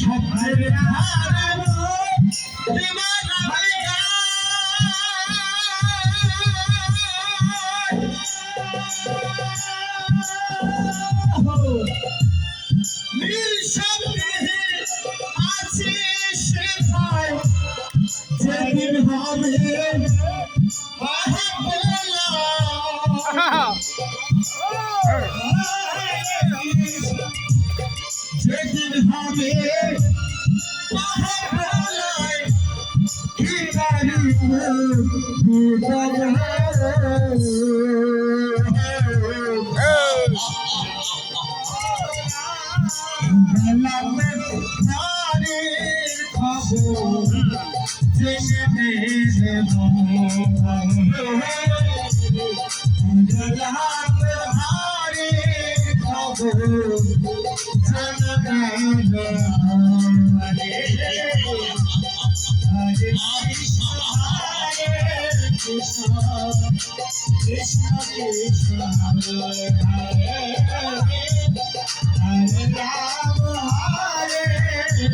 সবচেয়ে ভালো Hare Hare Hare Ram Hare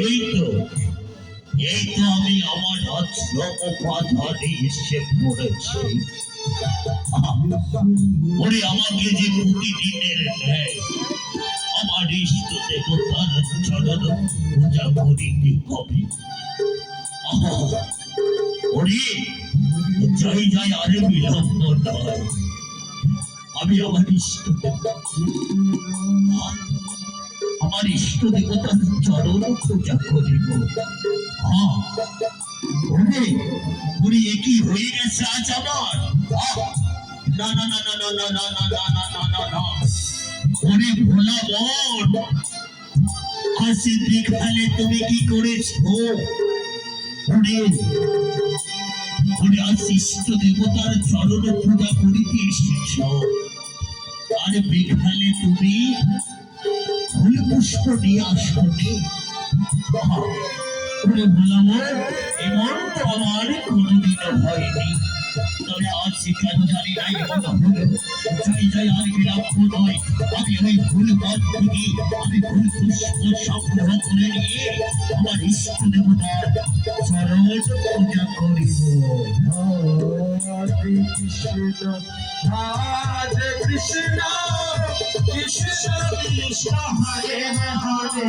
এই তো এই তো আমি আমার অজ্ঞোপাধানে এসে পড়েছি ওরে আমাকে যে মুক্তি দিনের নেয় আমার ইষ্ট দেবতার চরণ পূজা করিতে হবে ওরে যাই আরে বিলম্ব নয় আমি আমার ইষ্ট আমার ইষ্ট দেবতার চরণ পূজা করিব হ্যাঁ একই হয়ে গেছে আজ আমার না না না না না না না না না না না না ওরে ভোলা মন আসে দেখালে তুমি কি করেছ ওরে আজ ইষ্ট দেবতার চরণ পূজা করিতে এসেছ। আর বিঘালে তুমি ফুল পুষ্প নিয়ে আসনি। এমন তো আমার কোনোদিনও হয়নি। তবে আজ কেন জানি নাই মনে হলো যাই যাই আর বিলম্ব নয় আমি ওই ভুল পথ থেকে আমি ভুল পুষ্প সংগ্রহ করে নিয়ে আমার ইষ্ট দেবতার চরণ পূজা করিব। কৃষ্ণ হরে কৃষ্ণ কৃষ্ণ হরে হরে।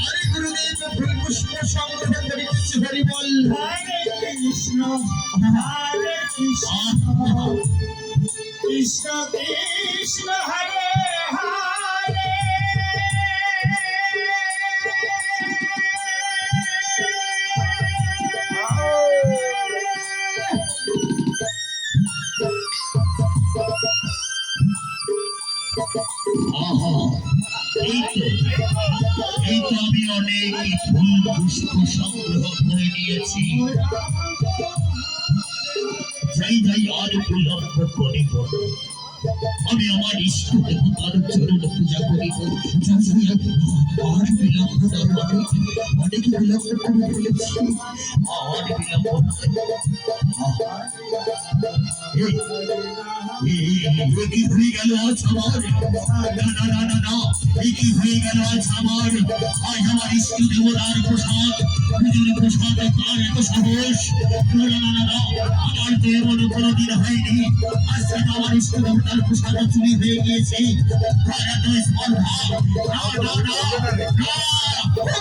আরে গুরুদেব ফুল পুষ্প সংগ্রহ করিতেছে হরি বল হরে কৃষ্ণ। হরে কৃষ্ণ। কৃষ্ণ কৃষ্ণ। হরে হরে এই তো আমি অনেক ফুল নিয়েছি যাই যাই আর আমি আমার ইষ্ট দেবতার চরণ পূজা করিব আর বিলম্ব নয় অনেক বিলম্ব করে ফেলেছি আর বিলম্ব কি হয়ে গেল আজ আমার না না না না কি হয়ে গেল আজ আমার আজ আমার ইষ্ট দেবতার প্রসাদ পুজোর প্রসাদ তার এত সাহস না না না না আমার তো কোনোদিন হয়নি আজ আমার ইষ্ট দেবতার প্রসাদ চুরি হয়ে গিয়েছে স্পর্ধা না না না না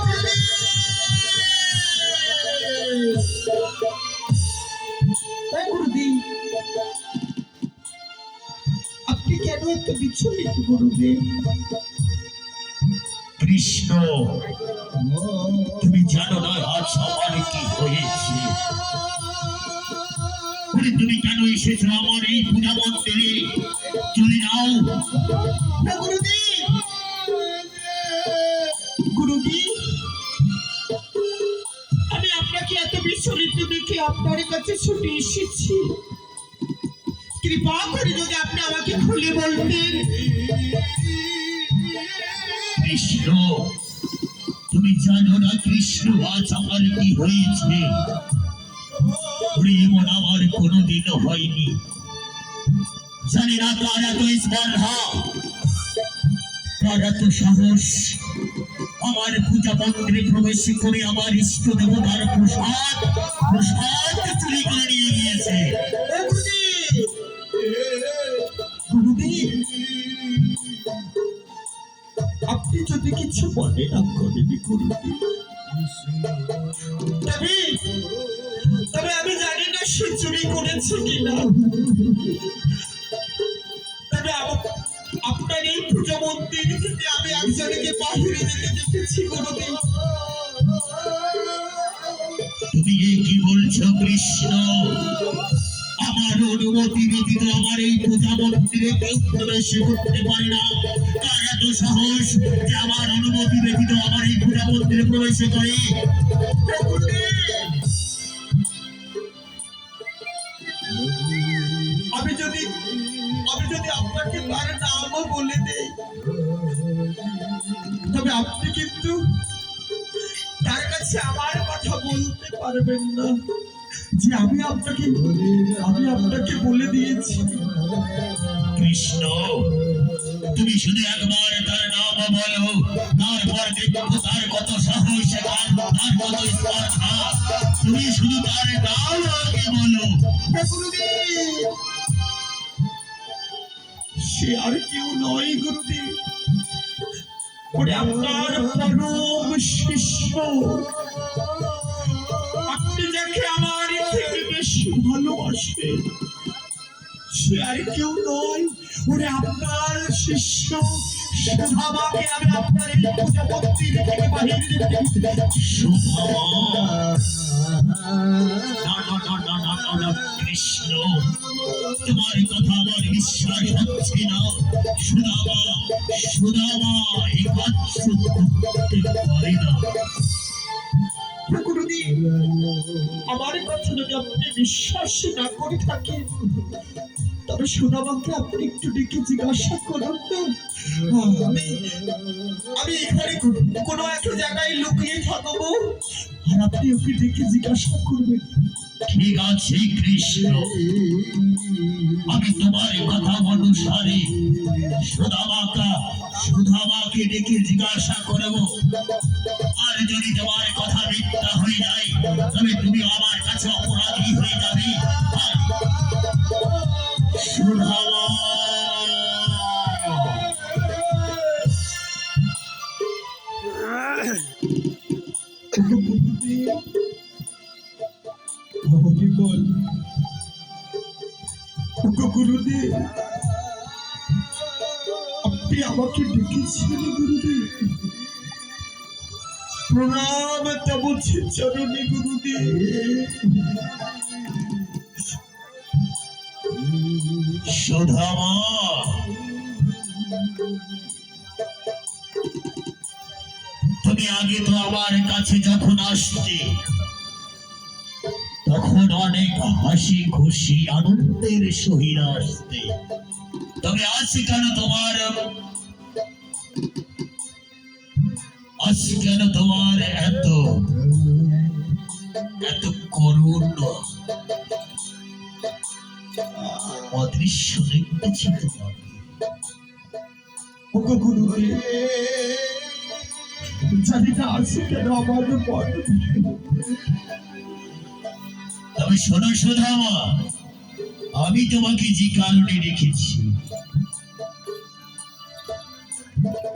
এত গুরুদেব কৃষ্ণ, তুমি জানো না আজ আমার কি হয়েছে? তুমি কেন এসেছ আমার এই পূজা মন্দিরে? চলে যাও। গুরুদেব গুরুদেব আমি আপনাকে এত বিচলিত দেখে আপনার কাছে ছুটে এসেছি। কৃপা করে যদি আপনি আমাকে খুলে বলতেন। তুমি জানো না কৃষ্ণ, আজ আমার কি হয়েছে? ওরে আমার কোনোদিনও হয়নি। জানি না কার এত স্পর্ধা, কার এত সাহস। আমার পূজা মন্দিরে প্রবেশ করে আমার ইষ্ট দেবতার প্রসাদ প্রসাদ চুরি করে নিয়ে গিয়েছে। যদি কিছু মনে না গুরুদেব তবে আমি জানি না সে চুরি করেছে কিনা। তবে আপনার এই পূজা মন্দির থেকে আমি একজনকে বাহিরে যেতে দেখেছি গুরুদেব তুমি কি বলছো, কৃষ্ণ? অনুমতি ব্যতীত আমার এই পূজা মন্দিরে কেউ প্রবেশ করতে পারে না। কার এত সাহস যে আমার অনুমতি ব্যতীত আমার এই পূজা মন্দিরে প্রবেশ করে। তার বলে দেই, তবে আপনি কিন্তু তার কাছে আমার কথা বলতে পারবেন না। যে আমি আপনাকে আমি আপনাকে বলে দিয়েছি। কৃষ্ণ তুমি শুধু একবার তার নাম বলো তারপর দেখব তার কত সাহস এবং তার কত স্পর্ধা। তুমি শুধু তার নাম আগে বলো। সে আর কেউ নয় গুরুদেব। ওরে আপনার পরম শিষ্য। আপনি যাকে আমার বেশি ভালোবাসেন সে আর কেউ নয় ওরে আপনার শিষ্য সুধামাকে আমি এই কৃষ্ণ করতে পারে না আমার কথা যদি আপনি বিশ্বাস না করে থাকেন, তবে সুদামাকে আপনি একটু ডেকে জিজ্ঞাসা করুন আমি আমি এখানে কোনো একটা জায়গায় লুকিয়ে থাকব, আর আপনি ওকে ডেকে জিজ্ঞাসা করবেন। ঠিক আছে, কৃষ্ণ। আমি তোমার কথা অনুসারে সুদামাকা সুধামাকে ডেকে জিজ্ঞাসা করব। আর যদি তোমার কথা মিথ্যা হয়ে যায়, তবে তুমি আমার কাছে অপরাধী হয়ে যাবে। সুধামা গুরুদেব আপনি আমাকে ডেকেছিলেন গুরুদেব? প্রণাম গুরুদেব। তুমি আগে তো আমার কাছে যখন আসতে, তখন অনেক হাসি খুশি আনন্দের সহিত আসতে। তবে আজ কেন তোমার আজ কেন তোমার এত এত করুণ অদৃশ্য দেখতেছি তোমাকে জানি না আছে কেন আমার তবে শোনো আমি তোমাকে যে কারণে রেখেছি